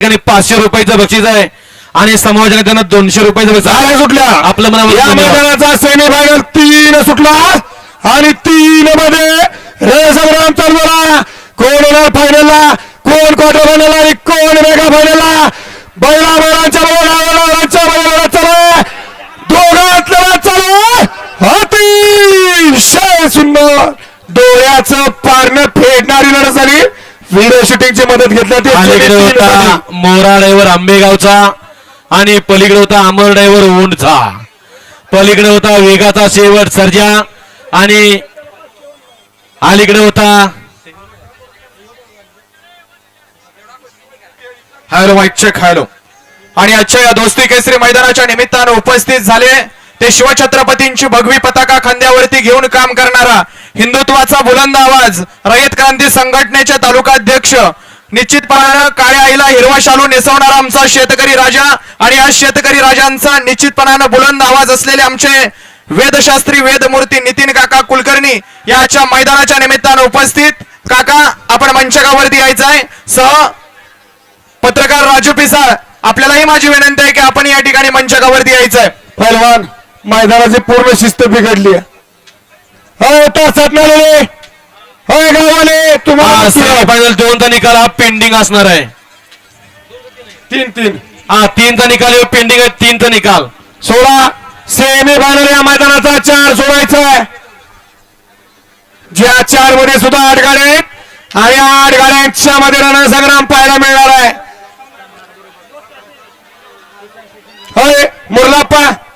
ठिकाणी पाचशे रुपयाचं बक्षीस आहे. आणि समाजाने त्यांना दोनशे रुपयाचं बक्षीस. झाल्या सुटल्या आपलं या मनावर मैदानाचा सेमीफायनल तीन सुटला. आणि तीन मध्ये रणसंग्राम चालू झाला कोण होणार फायनलला कोण क्वार्टर फायनल आणि कोण मेगा फायनलला बैला बैलांच्या बैलांच्या बैलांच्या चालू. दोघात चालू. अतिशय सुंदर. डोळ्याचं पारणं फेडणारी लढत झाली. व्हिडिओ शूटिंगची मदत घेतली होता. मोरा ड्रायव्हर आंबेगावचा आणि पलीकडे होता अमर ड्रायव्हर उंडचा पलीकडे होता वेगाचा शेवट सर्जा आणि अलीकडे होता हॅलो चेक हॅलो आणि आजच्या या दोस्ती केसरी मैदानाच्या निमित्तानं उपस्थित झाले. ते शिवछत्रपतींची भगवी पताका खांद्यावरती घेऊन काम करणारा हिंदुत्वाचा बुलंद आवाज रयत क्रांती संघटनेचे तालुकाध्यक्ष निश्चितपणानं काळ्या आईला हिरवा शालू नेसवणारा आमचा शेतकरी राजा आणि या शेतकरी राजांचा निश्चितपणानं बुलंद आवाज असलेले आमचे वेदशास्त्री वेदमूर्ती नितीन काका कुलकर्णी याच्या मैदानाच्या निमित्तानं उपस्थित. काका आपण मंचकावरती यायचं आहे सह पत्रकार राजू पिसाळ आपल्यालाही माझी विनंती आहे की आपण या ठिकाणी मंचकावरती यायचंय. पहिलवान मैदानाची पूर्ण शिस्त बिघडली हो तासात होय गावाले तुम्हाला फायनल दोनचा निकाल हा पेंडिंग असणार आहे. तीन तीन. हा तीनचा निकाल पेंडिंग आहे तीनचा निकाल. सोळा सेमी फायनल या मैदानाचा चार सोडायचा आहे. ज्या चारमध्ये सुद्धा आठ गाड्या आहेत आणि आठ गाड्यांच्या मध्ये रणसंग्राम पाहायला मिळणार आहे. होय मुरलाप्पा. मुरला